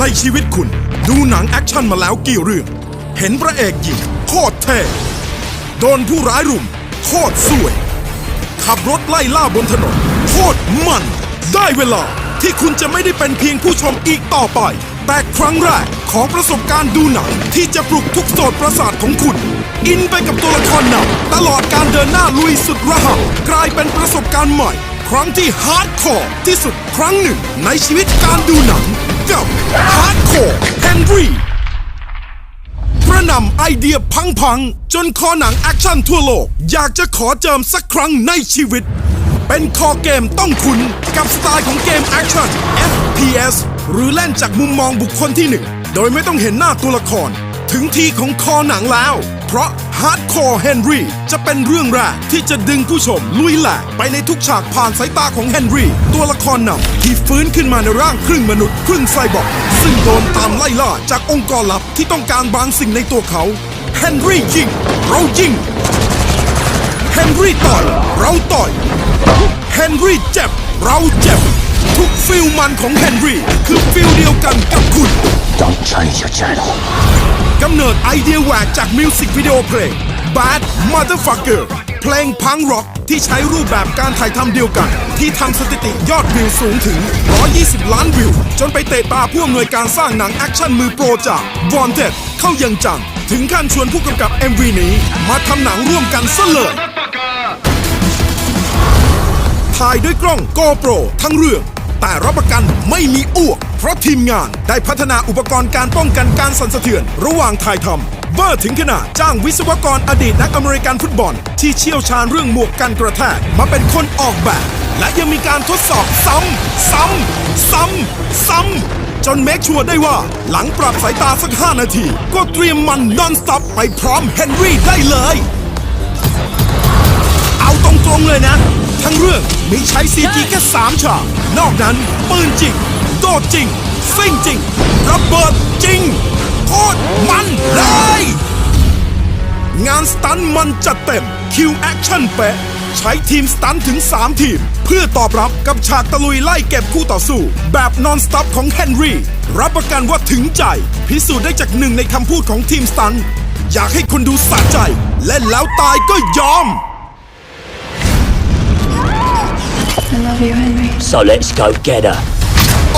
ในชีวิตคุณ ดูหนังแอคชั่นมาแล้วกี่เรื่อง เห็นพระเอกยิงโคตรเท่โดนผู้ร้ายรุมโคตรสวย ขับรถไล่ล่าบนถนนโคตรมัน ได้เวลาที่คุณจะไม่ได้เป็นเพียงผู้ชมอีกต่อไป แต่ครั้งแรกของประสบการณ์ดูหนัง ที่จะปลุกทุกโสตประสาทของคุณ อินไปกับตัวละครหนำตลอดการเดินหน้าลุยสุดระห่ำกลายเป็นประสบการณ์ใหม่ ครั้งที่ฮาร์ดคอร์ที่สุดครั้งหนึ่งในชีวิตการดูหนัง กับฮาร์ดคอร์เฮนรี่กระนำไอเดียพังๆ จนคอหนังแอคชั่นทั่วโลก อยากจะขอเจิมสักครั้งในชีวิต เป็นคอเกมต้องคุ้นกับสไตล์ของเกมแอคชั่น FPS หรือเล่นจากมุมมองบุคคลที่หนึ่ง โดยไม่ต้องเห็นหน้าตัวละคร ถึงทีของคอหนังแล้ว เพราะ Hardcore Henry จะเป็นเรื่องแรกที่จะดึงผู้ชมลุยแหลกไปในทุกฉากผ่านสายตาของเฮนรี่ตัวละครนำที่ฟื้นขึ้นมาในร่างครึ่งมนุษย์ครึ่งไซบอร์กซึ่งโดนตามไล่ล่าจากองค์กรลับที่ต้องการบางสิ่งในตัวเขาเฮนรี่ยิงเรายิงเฮนรี่ต่อยเราต่อยเฮนรี่เจ็บเราเจ็บ ทุกฟิลมันของเฮนรี่คือฟิลเดียวกันกับคุณ Don't change your channel. ิดไอเดียแหวกจากมิวสิกวิดีโอเพลง Bad Motherfucker เพลงพังร็อกที่ใช้รูปแบบการถ่ายทำเดียวกัน ที่ทำสถิติยอดวิวสูงถึง 120 ล้านวิว จนไปเตะตาผู้อำนวยการสร้างหนังแอคชั่นมือโปรจาก Wanted เข้ายังจัง ถึงขั้นชวนผู้กำกับ MV นี้ มาทำหนังร่วมกันซะเลยถ่ายด้วยกล้อง GoPro ทั้งเรื่อง แต่รับประกันไม่มีอ้วก เพราะทีมงานได้พัฒนาอุปกรณ์การป้องกันการสั่นสะเทือน ระหว่างถ่ายทำเบอร์ถึงขนาดจ้างวิศวกรอดีตนักอเมริกันฟุตบอล ที่เชี่ยวชาญเรื่องหมวกกันกระแทกมาเป็นคนออกแบบ และยังมีการทดสอบซ้ำ ซ้ำ ซ้ำ ซ้ำ จนเมคชัวร์ได้ว่าหลังปรับสายตาสัก 5 นาที ก็เตรียมมันนอนสต็อปไปพร้อมเฮนรี่ได้เลย เอาตรงๆเลยนะ ทั้งเรื่องมีใช้ซีจีแค่สามฉากนอกนั้นปืนจริง โดดจริงซิ่งจริง ระเบิดจริง โคตรมันเลย งานสตันท์มันจัดเต็มคิวแอคชั่นเป๊ะใช้ทีมสตันท์ถึง 3 ทีม เพื่อตอบรับกับฉากตะลุยไล่เก็บคู่ต่อสู้ แบบนอนสต็อปของเฮนรี่ รับประกันว่าถึงใจ พิสูจน์ได้จากหนึ่งในคำพูดของทีมสตันท์อยากให้คนดูสะใจเล่นแล้วตายก็ยอม I love you, Henry. So let's go get her.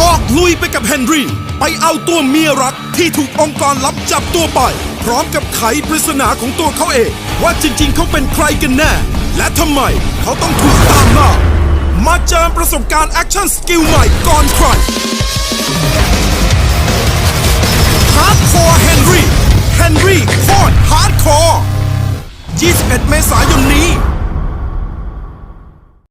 ออกลุยไปกับเฮนรี่ ไปเอาตัวเมียรักที่ถูกองค์กรลับจับตัวไป พร้อมกับไขปริศนาของตัวเขาเอง ว่าจริงๆ เขาเป็นใครกันแน่ และทำไมเขาต้องถูกตามล่ามาเจอประสบการณ์แอคชั่นสกิลใหม่ก่อนใครฮาร์ดคอร์เฮนรี่เฮนรี่โคตรฮาร์ดคอร์21 เมษายนนี้